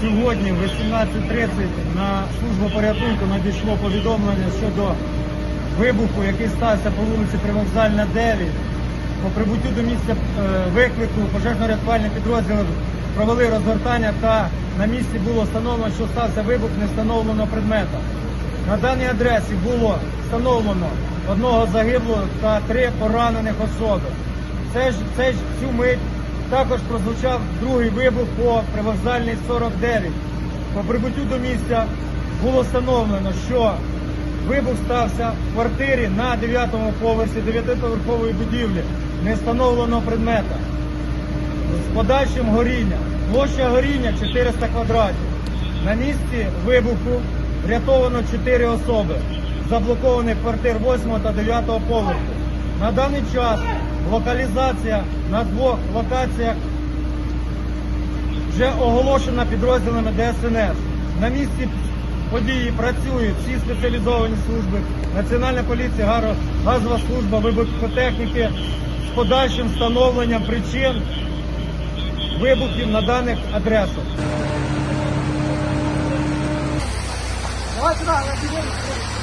Сьогодні в 18.30 на службу порятунку надійшло повідомлення щодо вибуху, який стався по вулиці Привокзальна 9. По прибуттю до місця е, виклику пожежно-рятувальні підрозділи провели розгортання та на місці було встановлено, що стався вибух не встановлено предмета. На даній адресі було встановлено одного загиблого та три поранених особи. Це ж, це ж цю мить також прозвучав другий вибух по привокзальній 49. По прибуттю до місця було встановлено, що вибух стався в квартирі на 9-му поверсі 9-поверхової будівлі не встановленого предмета з подальшим горінням. Площа горіння 400 квадратів. На місці вибуху врятовано 4 особи, заблокованих квартир 8 та 9 поверху. На даний час локалізація на двох локаціях вже оголошена підрозділами ДСНС. На місці події працюють всі спеціалізовані служби, Національна поліція, газова служба, вибухотехніки з подальшим встановленням причин вибухів на даних адресах. Давай бегом.